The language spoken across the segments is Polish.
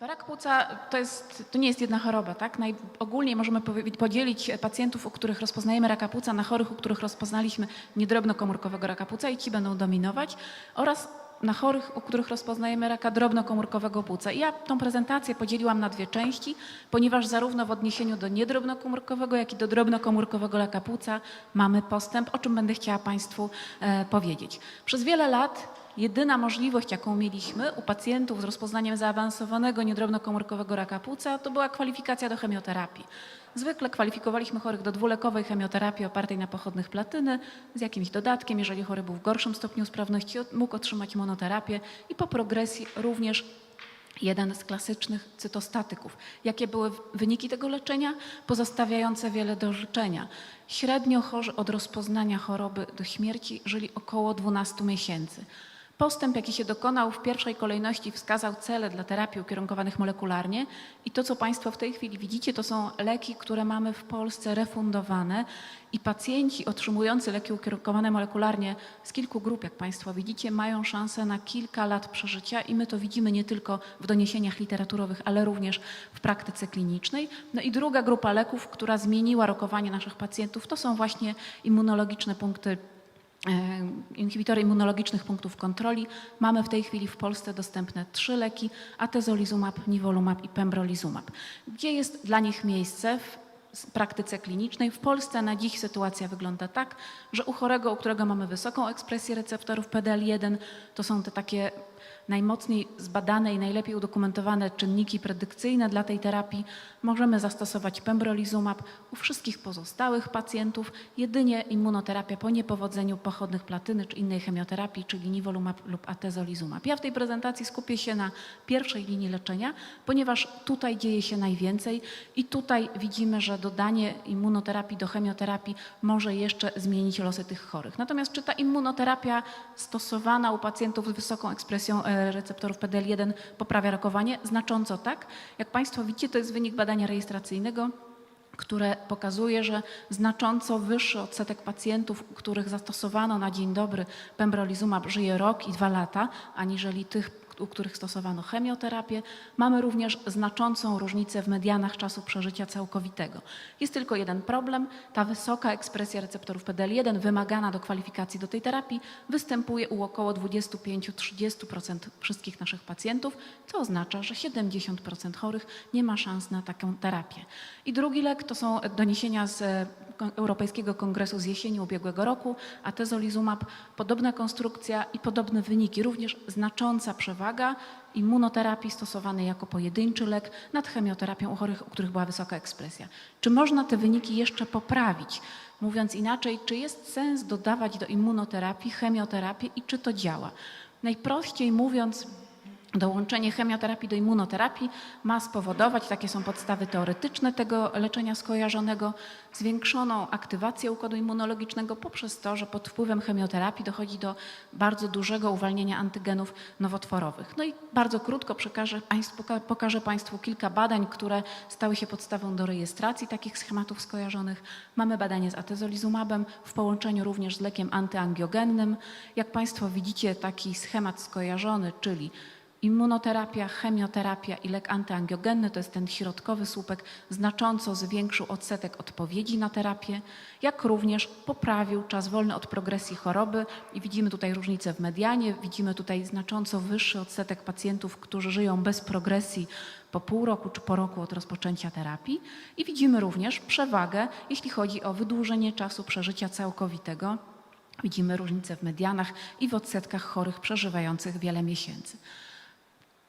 Rak płuca to, jest, to nie jest jedna choroba, tak? Najogólniej możemy podzielić pacjentów, u których rozpoznajemy raka płuca, na chorych, u których rozpoznaliśmy niedrobnokomórkowego raka płuca i ci będą dominować, oraz na chorych, u których rozpoznajemy raka drobnokomórkowego płuca. I ja tą prezentację podzieliłam na dwie części, ponieważ zarówno w odniesieniu do niedrobnokomórkowego, jak i do drobnokomórkowego raka płuca mamy postęp, o czym będę chciała Państwu e, powiedzieć. Przez wiele lat Jedyna możliwość, jaką mieliśmy u pacjentów z rozpoznaniem zaawansowanego niedrobnokomórkowego raka płuca, to była kwalifikacja do chemioterapii. Zwykle kwalifikowaliśmy chorych do dwulekowej chemioterapii opartej na pochodnych platyny z jakimś dodatkiem. Jeżeli chory był w gorszym stopniu sprawności, mógł otrzymać monoterapię i po progresji również jeden z klasycznych cytostatyków. Jakie były wyniki tego leczenia? Pozostawiające wiele do życzenia. Średnio chorzy od rozpoznania choroby do śmierci żyli około 12 miesięcy. Postęp, jaki się dokonał, w pierwszej kolejności wskazał cele dla terapii ukierunkowanych molekularnie. I to, co Państwo w tej chwili widzicie, to są leki, które mamy w Polsce refundowane. I pacjenci otrzymujący leki ukierunkowane molekularnie z kilku grup, jak Państwo widzicie, mają szansę na kilka lat przeżycia. I my to widzimy nie tylko w doniesieniach literaturowych, ale również w praktyce klinicznej. No i druga grupa leków, która zmieniła rokowanie naszych pacjentów, to są właśnie immunologiczne punkty inhibitory immunologicznych punktów kontroli. Mamy w tej chwili w Polsce dostępne trzy leki, atezolizumab, nivolumab i pembrolizumab. Gdzie jest dla nich miejsce w praktyce klinicznej? W Polsce na dziś sytuacja wygląda tak, że u chorego, u którego mamy wysoką ekspresję receptorów PDL1, to są te takie najmocniej zbadane i najlepiej udokumentowane czynniki predykcyjne dla tej terapii, możemy zastosować pembrolizumab. U wszystkich pozostałych pacjentów jedynie immunoterapia po niepowodzeniu pochodnych platyny czy innej chemioterapii, czyli nivolumab lub atezolizumab. Ja w tej prezentacji skupię się na pierwszej linii leczenia, ponieważ tutaj dzieje się najwięcej i tutaj widzimy, że dodanie immunoterapii do chemioterapii może jeszcze zmienić losy tych chorych. Natomiast czy ta immunoterapia stosowana u pacjentów z wysoką ekspresją e, receptorów PDL1 poprawia rokowanie? Znacząco tak. Jak Państwo widzicie, to jest wynik badania rejestracyjnego które pokazuje, że znacząco wyższy odsetek pacjentów, których zastosowano na dzień dobry pembrolizumab żyje rok i dwa lata, aniżeli tych, u których stosowano chemioterapię. Mamy również znaczącą różnicę w medianach czasu przeżycia całkowitego. Jest tylko jeden problem. Ta wysoka ekspresja receptorów PDL1 wymagana do kwalifikacji do tej terapii występuje u około 25-30% wszystkich naszych pacjentów, co oznacza, że 70% chorych nie ma szans na taką terapię. I drugi lek to są doniesienia z Europejskiego Kongresu z jesieni ubiegłego roku, atezolizumab, podobna konstrukcja i podobne wyniki, również znacząca przewaga immunoterapii stosowanej jako pojedynczy lek nad chemioterapią u chorych, u których była wysoka ekspresja. Czy można te wyniki jeszcze poprawić? Mówiąc inaczej, czy jest sens dodawać do immunoterapii chemioterapię i czy to działa? Najprościej mówiąc, Dołączenie chemioterapii do immunoterapii ma spowodować, takie są podstawy teoretyczne tego leczenia skojarzonego, zwiększoną aktywację układu immunologicznego poprzez to, że pod wpływem chemioterapii dochodzi do bardzo dużego uwalniania antygenów nowotworowych. No i bardzo krótko przekażę pokażę Państwu kilka badań, które stały się podstawą do rejestracji takich schematów skojarzonych. Mamy badanie z atezolizumabem w połączeniu również z lekiem antyangiogennym. Jak Państwo widzicie, taki schemat skojarzony, czyli Immunoterapia, chemioterapia i lek antyangiogenny to jest ten środkowy słupek, znacząco zwiększył odsetek odpowiedzi na terapię, jak również poprawił czas wolny od progresji choroby i widzimy tutaj różnicę w medianie, widzimy tutaj znacząco wyższy odsetek pacjentów, którzy żyją bez progresji po pół roku czy po roku od rozpoczęcia terapii i widzimy również przewagę, jeśli chodzi o wydłużenie czasu przeżycia całkowitego. Widzimy różnice w medianach i w odsetkach chorych przeżywających wiele miesięcy.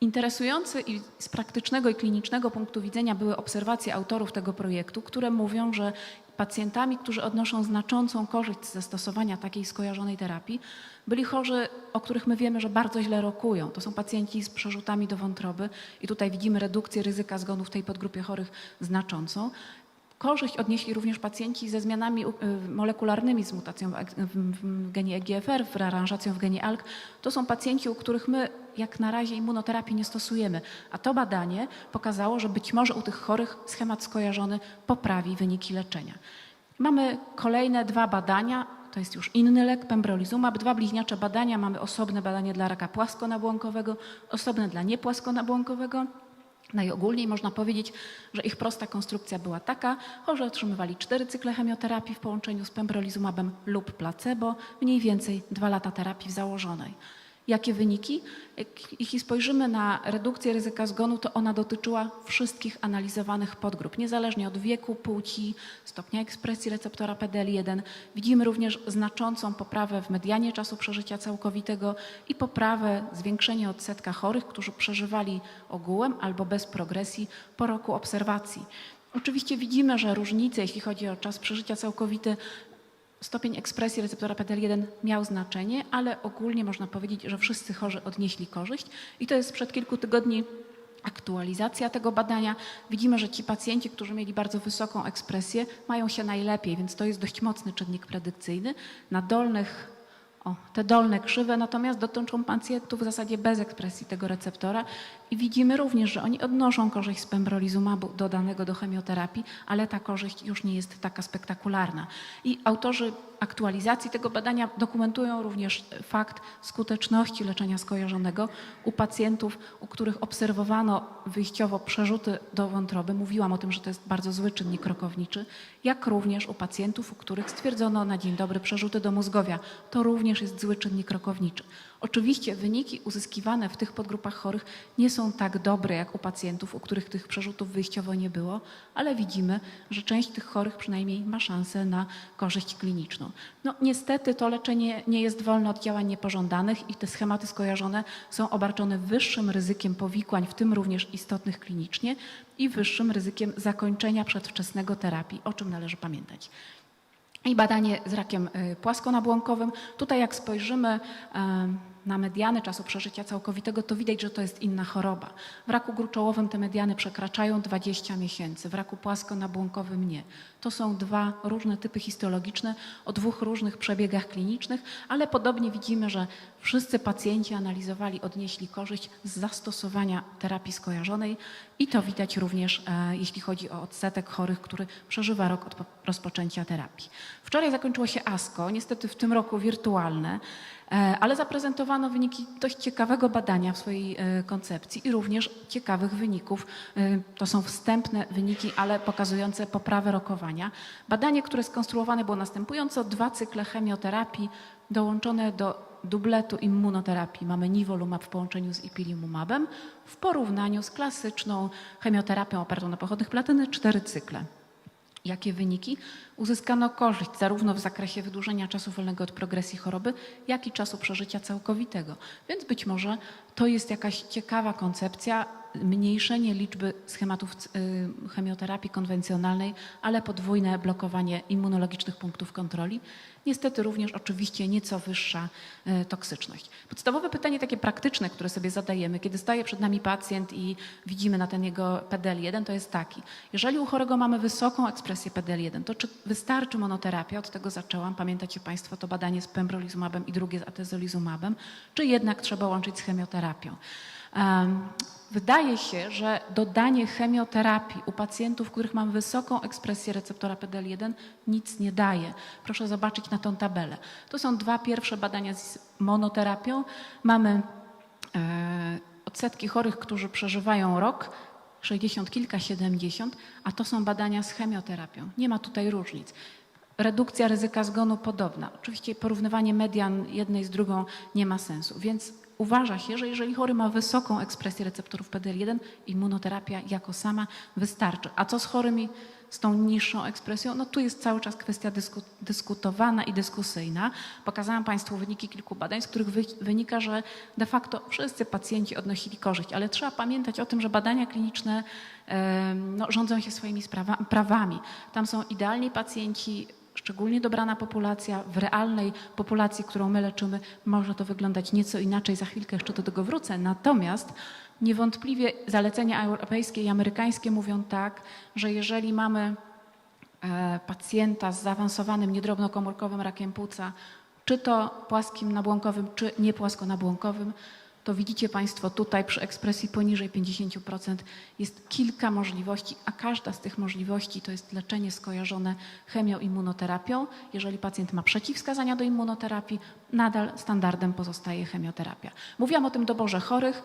Interesujące i z praktycznego i klinicznego punktu widzenia były obserwacje autorów tego projektu, które mówią, że pacjentami, którzy odnoszą znaczącą korzyść ze stosowania takiej skojarzonej terapii, byli chorzy, o których my wiemy, że bardzo źle rokują. To są pacjenci z przerzutami do wątroby i tutaj widzimy redukcję ryzyka zgonu w tej podgrupie chorych znaczącą. Korzyść odnieśli również pacjenci ze zmianami y, molekularnymi z mutacją w genie EGFR, w rearanżacją w genie ALK. To są pacjenci, u których my jak na razie immunoterapii nie stosujemy. A to badanie pokazało, że być może u tych chorych schemat skojarzony poprawi wyniki leczenia. Mamy kolejne dwa badania. To jest już inny lek, pembrolizumab. Dwa bliźniacze badania. Mamy osobne badanie dla raka płaskonabłonkowego, osobne dla niepłaskonabłonkowego. Najogólniej można powiedzieć, że ich prosta konstrukcja była taka, chorzy otrzymywali cztery cykle chemioterapii w połączeniu z pembrolizumabem lub placebo, mniej więcej dwa lata terapii założonej. Jakie wyniki? Jeśli spojrzymy na redukcję ryzyka zgonu, to ona dotyczyła wszystkich analizowanych podgrup, niezależnie od wieku, płci, stopnia ekspresji receptora PDL1. Widzimy również znaczącą poprawę w medianie czasu przeżycia całkowitego i poprawę, zwiększenie odsetka chorych, którzy przeżywali ogółem albo bez progresji po roku obserwacji. Oczywiście widzimy, że różnice, jeśli chodzi o czas przeżycia całkowity, Stopień ekspresji receptora PDL1 miał znaczenie, ale ogólnie można powiedzieć, że wszyscy chorzy odnieśli korzyść i to jest sprzed kilku tygodni aktualizacja tego badania. Widzimy, że ci pacjenci, którzy mieli bardzo wysoką ekspresję, mają się najlepiej, więc to jest dość mocny czynnik predykcyjny. Na dolnych o, te dolne krzywe natomiast dotyczą pacjentów w zasadzie bez ekspresji tego receptora i widzimy również, że oni odnoszą korzyść z pembrolizumabu dodanego do chemioterapii, ale ta korzyść już nie jest taka spektakularna. I autorzy aktualizacji tego badania dokumentują również fakt skuteczności leczenia skojarzonego u pacjentów, u których obserwowano wyjściowo przerzuty do wątroby. Mówiłam o tym, że to jest bardzo zły czynnik rokowniczy, jak również u pacjentów, u których stwierdzono na dzień dobry przerzuty do mózgowia. To również jest zły czynnik rokowniczy. Oczywiście wyniki uzyskiwane w tych podgrupach chorych nie są tak dobre jak u pacjentów, u których tych przerzutów wyjściowo nie było, ale widzimy, że część tych chorych przynajmniej ma szansę na korzyść kliniczną. No niestety to leczenie nie jest wolne od działań niepożądanych i te schematy skojarzone są obarczone wyższym ryzykiem powikłań, w tym również istotnych klinicznie i wyższym ryzykiem zakończenia przedwczesnego terapii, o czym należy pamiętać i badanie z rakiem y, płaskonabłonkowym. Tutaj jak spojrzymy y, na mediany czasu przeżycia całkowitego, to widać, że to jest inna choroba. W raku gruczołowym te mediany przekraczają 20 miesięcy, w raku płaskonabłonkowym nie. To są dwa różne typy histologiczne o dwóch różnych przebiegach klinicznych, ale podobnie widzimy, że wszyscy pacjenci analizowali, odnieśli korzyść z zastosowania terapii skojarzonej i to widać również, e, jeśli chodzi o odsetek chorych, który przeżywa rok od po- rozpoczęcia terapii. Wczoraj zakończyło się ASCO, niestety w tym roku wirtualne, ale zaprezentowano wyniki dość ciekawego badania w swojej e, koncepcji i również ciekawych wyników. E, To są wstępne wyniki, ale pokazujące poprawę rokowania. Badanie, które skonstruowane było następująco, dwa cykle chemioterapii dołączone do dubletu immunoterapii. Mamy nivolumab w połączeniu z ipilimumabem w porównaniu z klasyczną chemioterapią opartą na pochodnych platyny, cztery cykle. Jakie wyniki? Uzyskano korzyść zarówno w zakresie wydłużenia czasu wolnego od progresji choroby, jak i czasu przeżycia całkowitego. Więc być może to jest jakaś ciekawa koncepcja, mniejszenie liczby schematów y, chemioterapii konwencjonalnej, ale podwójne blokowanie immunologicznych punktów kontroli. Niestety również oczywiście nieco wyższa y, toksyczność. Podstawowe pytanie takie praktyczne, które sobie zadajemy, kiedy staje przed nami pacjent i widzimy na ten jego PDL1, to jest taki. Jeżeli u chorego mamy wysoką ekspresję PDL1, to czy wystarczy monoterapia? Od tego zaczęłam. Pamiętacie Państwo to badanie z pembrolizumabem i drugie z atezolizumabem, czy jednak trzeba łączyć z chemioterapią? Em, Wydaje się, że dodanie chemioterapii u pacjentów, których mamy wysoką ekspresję receptora PDL1 nic nie daje. Proszę zobaczyć na tą tabelę. To są dwa pierwsze badania z monoterapią. Mamy e, odsetki chorych, którzy przeżywają rok, 60 kilka, 70, a to są badania z chemioterapią. Nie ma tutaj różnic. Redukcja ryzyka zgonu podobna. Oczywiście porównywanie median jednej z drugą nie ma sensu, więc uważa się, że jeżeli chory ma wysoką ekspresję receptorów PDL1, immunoterapia jako sama wystarczy. A co z chorymi z tą niższą ekspresją? No tu jest cały czas kwestia dysku, dyskutowana i dyskusyjna. Pokazałam Państwu wyniki kilku badań, z których wy, wynika, że de facto wszyscy pacjenci odnosili korzyść, ale trzeba pamiętać o tym, że badania kliniczne no, rządzą się swoimi sprawa, prawami. Tam są idealni pacjenci, szczególnie dobrana populacja, w realnej populacji, którą my leczymy, może to wyglądać nieco inaczej. Za chwilkę jeszcze do tego wrócę. Natomiast niewątpliwie zalecenia europejskie i amerykańskie mówią tak, że jeżeli mamy e, pacjenta z zaawansowanym niedrobnokomórkowym rakiem płuca, czy to płaskim nabłonkowym, czy niepłaskonabłonkowym, to widzicie Państwo tutaj przy ekspresji poniżej 50% jest kilka możliwości, a każda z tych możliwości to jest leczenie skojarzone chemioimmunoterapią. Jeżeli pacjent ma przeciwwskazania do immunoterapii, nadal standardem pozostaje chemioterapia. Mówiłam o tym doborze chorych.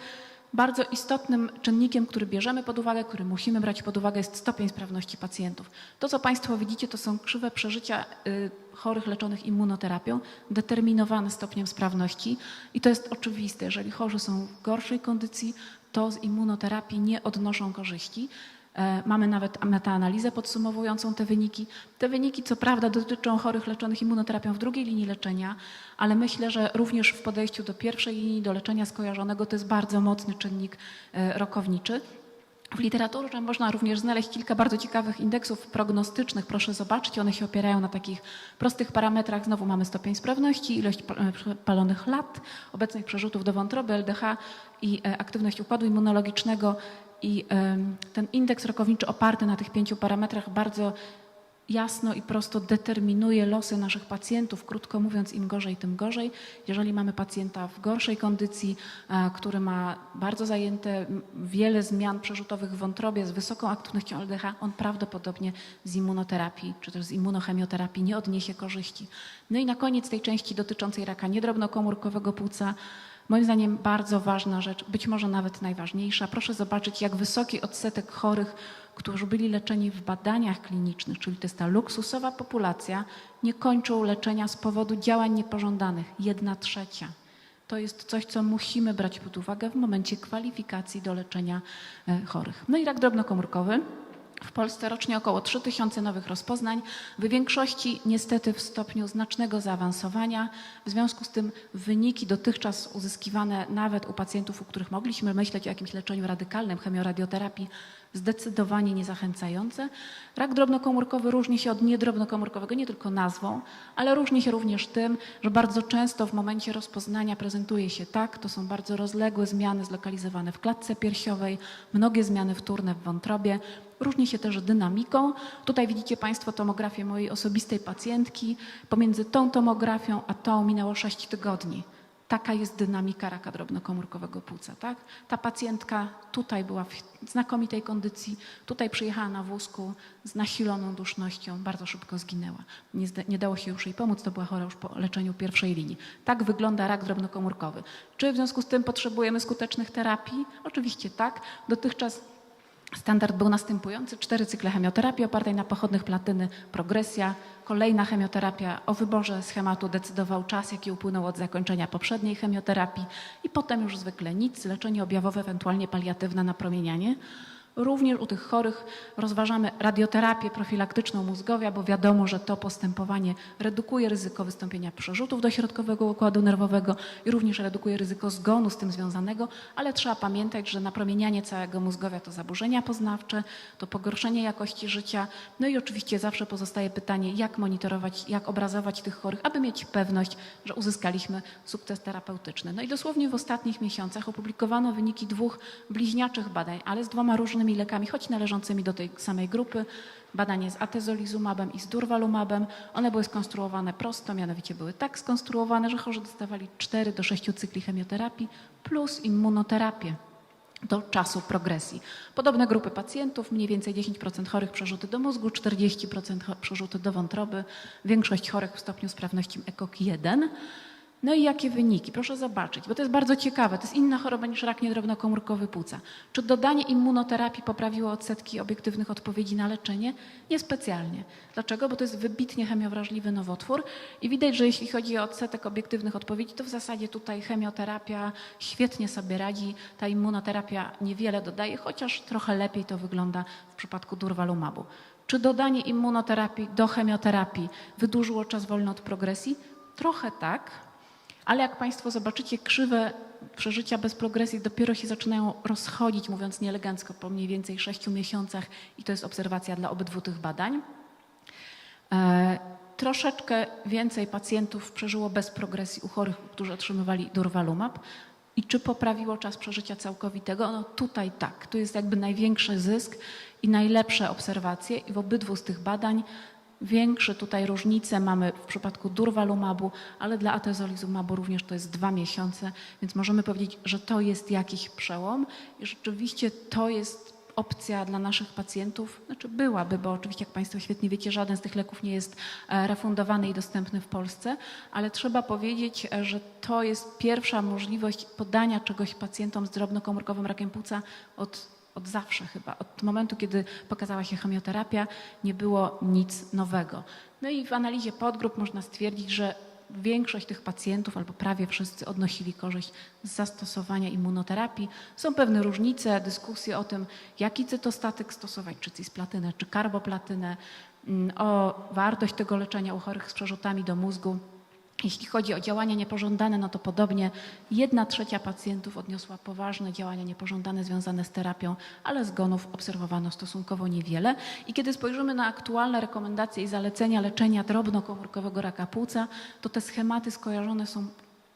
Bardzo istotnym czynnikiem, który bierzemy pod uwagę, który musimy brać pod uwagę, jest stopień sprawności pacjentów. To, co Państwo widzicie, to są krzywe przeżycia y, chorych leczonych immunoterapią, determinowane stopniem sprawności. I to jest oczywiste. Jeżeli chorzy są w gorszej kondycji, to z immunoterapii nie odnoszą korzyści. E, Mamy nawet metaanalizę podsumowującą te wyniki. Te wyniki, co prawda, dotyczą chorych leczonych immunoterapią w drugiej linii leczenia, ale myślę, że również w podejściu do pierwszej linii, do leczenia skojarzonego, to jest bardzo mocny czynnik e, rokowniczy. W literaturze można również znaleźć kilka bardzo ciekawych indeksów prognostycznych. Proszę zobaczyć, one się opierają na takich prostych parametrach. Znowu mamy stopień sprawności, ilość e, palonych lat, obecnych przerzutów do wątroby, LDH i e, aktywność układu immunologicznego. I ten indeks rokowniczy oparty na tych pięciu parametrach bardzo jasno i prosto determinuje losy naszych pacjentów. Krótko mówiąc, im gorzej, tym gorzej. Jeżeli mamy pacjenta w gorszej kondycji, e, który ma bardzo zajęte wiele zmian przerzutowych w wątrobie z wysoką aktywnością LDH, on prawdopodobnie z immunoterapii czy też z immunochemioterapii nie odniesie korzyści. No i na koniec tej części dotyczącej raka niedrobnokomórkowego płuca Moim zdaniem bardzo ważna rzecz, być może nawet najważniejsza. Proszę zobaczyć, jak wysoki odsetek chorych, którzy byli leczeni w badaniach klinicznych, czyli to jest ta luksusowa populacja, nie kończą leczenia z powodu działań niepożądanych. Jedna trzecia. To jest coś, co musimy brać pod uwagę w momencie kwalifikacji do leczenia e, chorych. No i rak drobnokomórkowy. W Polsce rocznie około 3000 nowych rozpoznań, w większości niestety w stopniu znacznego zaawansowania. W związku z tym wyniki dotychczas uzyskiwane nawet u pacjentów, u których mogliśmy myśleć o jakimś leczeniu radykalnym, chemioradioterapii, zdecydowanie niezachęcające. Rak drobnokomórkowy różni się od niedrobnokomórkowego nie tylko nazwą, ale różni się również tym, że bardzo często w momencie rozpoznania prezentuje się tak, to są bardzo rozległe zmiany zlokalizowane w klatce piersiowej, mnogie zmiany wtórne w wątrobie. Różni się też dynamiką. Tutaj widzicie Państwo tomografię mojej osobistej pacjentki. Pomiędzy tą tomografią a tą minęło 6 tygodni. Taka jest dynamika raka drobnokomórkowego płuca. Tak? Ta pacjentka tutaj była w znakomitej kondycji, tutaj przyjechała na wózku z nasiloną dusznością, bardzo szybko zginęła. Nie, nie dało się już jej pomóc, to była chora już po leczeniu pierwszej linii. Tak wygląda rak drobnokomórkowy. Czy w związku z tym potrzebujemy skutecznych terapii? Oczywiście tak. Dotychczas Standard był następujący: cztery cykle chemioterapii opartej na pochodnych platyny, progresja, kolejna chemioterapia. O wyborze schematu decydował czas, jaki upłynął od zakończenia poprzedniej chemioterapii, i potem już zwykle nic, leczenie objawowe, ewentualnie paliatywne napromienianie. Również u tych chorych rozważamy radioterapię profilaktyczną mózgowia, bo wiadomo, że to postępowanie redukuje ryzyko wystąpienia przerzutów do środkowego układu nerwowego i również redukuje ryzyko zgonu z tym związanego, ale trzeba pamiętać, że napromienianie całego mózgowia to zaburzenia poznawcze, to pogorszenie jakości życia. No i oczywiście zawsze pozostaje pytanie, jak monitorować, jak obrazować tych chorych, aby mieć pewność, że uzyskaliśmy sukces terapeutyczny. No i dosłownie w ostatnich miesiącach opublikowano wyniki dwóch bliźniaczych badań, ale z dwoma różnymi lekami, choć należącymi do tej samej grupy. Badanie z atezolizumabem i z durvalumabem. One były skonstruowane prosto, mianowicie były tak skonstruowane, że chorzy dostawali 4 do 6 cykli chemioterapii plus immunoterapię do czasu progresji. Podobne grupy pacjentów, mniej więcej 10% chorych przerzuty do mózgu, 40% cho- przerzuty do wątroby, większość chorych w stopniu sprawności ECOG 1. No i jakie wyniki? Proszę zobaczyć, bo to jest bardzo ciekawe. To jest inna choroba niż rak niedrobnokomórkowy płuca. Czy dodanie immunoterapii poprawiło odsetki obiektywnych odpowiedzi na leczenie? Niespecjalnie. Dlaczego? Bo to jest wybitnie chemiowrażliwy nowotwór i widać, że jeśli chodzi o odsetek obiektywnych odpowiedzi, to w zasadzie tutaj chemioterapia świetnie sobie radzi. Ta immunoterapia niewiele dodaje, chociaż trochę lepiej to wygląda w przypadku durvalumabu. Czy dodanie immunoterapii do chemioterapii wydłużyło czas wolny od progresji? Trochę tak, ale jak Państwo zobaczycie, krzywe przeżycia bez progresji dopiero się zaczynają rozchodzić, mówiąc nieelegancko, po mniej więcej 6 miesiącach i to jest obserwacja dla obydwu tych badań. E, troszeczkę więcej pacjentów przeżyło bez progresji u chorych, którzy otrzymywali durvalumab. I czy poprawiło czas przeżycia całkowitego? No tutaj tak. Tu jest jakby największy zysk i najlepsze obserwacje i w obydwu z tych badań Większe tutaj różnice. Mamy w przypadku durvalumabu, ale dla atezolizumabu również to jest dwa miesiące, więc możemy powiedzieć, że to jest jakiś przełom i rzeczywiście to jest opcja dla naszych pacjentów, znaczy byłaby, bo oczywiście jak Państwo świetnie wiecie, żaden z tych leków nie jest e, refundowany i dostępny w Polsce, ale trzeba powiedzieć, e, że to jest pierwsza możliwość podania czegoś pacjentom z drobnokomórkowym rakiem płuca od, od zawsze chyba. Od momentu, kiedy pokazała się chemioterapia, nie było nic nowego. No i w analizie podgrup można stwierdzić, że większość tych pacjentów, albo prawie wszyscy, odnosili korzyść z zastosowania immunoterapii. Są pewne różnice, dyskusje o tym, jaki cytostatyk stosować, czy cisplatynę, czy karboplatynę, mm, o wartość tego leczenia u chorych z przerzutami do mózgu. Jeśli chodzi o działania niepożądane, no to podobnie jedna trzecia pacjentów odniosła poważne działania niepożądane związane z terapią, ale zgonów obserwowano stosunkowo niewiele. I kiedy spojrzymy na aktualne rekomendacje i zalecenia leczenia drobnokomórkowego raka płuca, to te schematy skojarzone są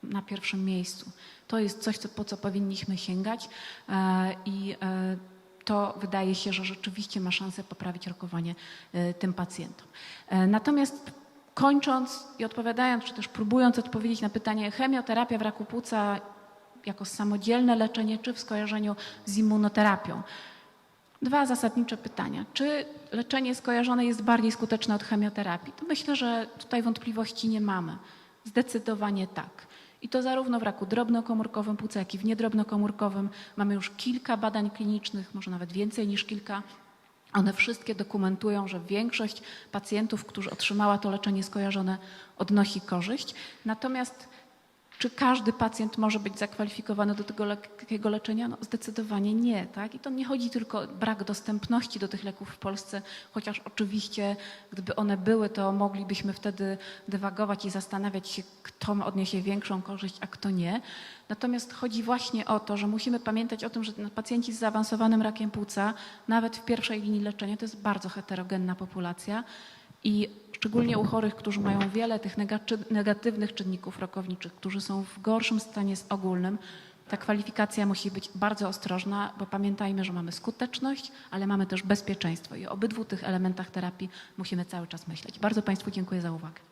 na pierwszym miejscu. To jest coś, co, po co powinniśmy sięgać e, i e, to wydaje się, że rzeczywiście ma szansę poprawić rokowanie e, tym pacjentom. Natomiast kończąc i odpowiadając, czy też próbując odpowiedzieć na pytanie chemioterapia w raku płuca jako samodzielne leczenie, czy w skojarzeniu z immunoterapią. Dwa zasadnicze pytania. Czy leczenie skojarzone jest bardziej skuteczne od chemioterapii? To myślę, że tutaj wątpliwości nie mamy. Zdecydowanie tak. I to zarówno w raku drobnokomórkowym płuca, jak i w niedrobnokomórkowym. Mamy już kilka badań klinicznych, może nawet więcej niż kilka. One wszystkie dokumentują, że większość pacjentów, którzy otrzymała to leczenie skojarzone, odnosi korzyść. Natomiast czy każdy pacjent może być zakwalifikowany do tego lekkiego leczenia? No zdecydowanie nie. Tak? I to nie chodzi tylko o brak dostępności do tych leków w Polsce, chociaż oczywiście gdyby one były, to moglibyśmy wtedy dywagować i zastanawiać się, kto odniesie większą korzyść, a kto nie. Natomiast chodzi właśnie o to, że musimy pamiętać o tym, że pacjenci z zaawansowanym rakiem płuca, nawet w pierwszej linii leczenia, to jest bardzo heterogenna populacja. I szczególnie u chorych, którzy mają wiele tych negatywnych czynników rokowniczych, którzy są w gorszym stanie ogólnym, ta kwalifikacja musi być bardzo ostrożna, bo pamiętajmy, że mamy skuteczność, ale mamy też bezpieczeństwo i o obydwu tych elementach terapii musimy cały czas myśleć. Bardzo Państwu dziękuję za uwagę.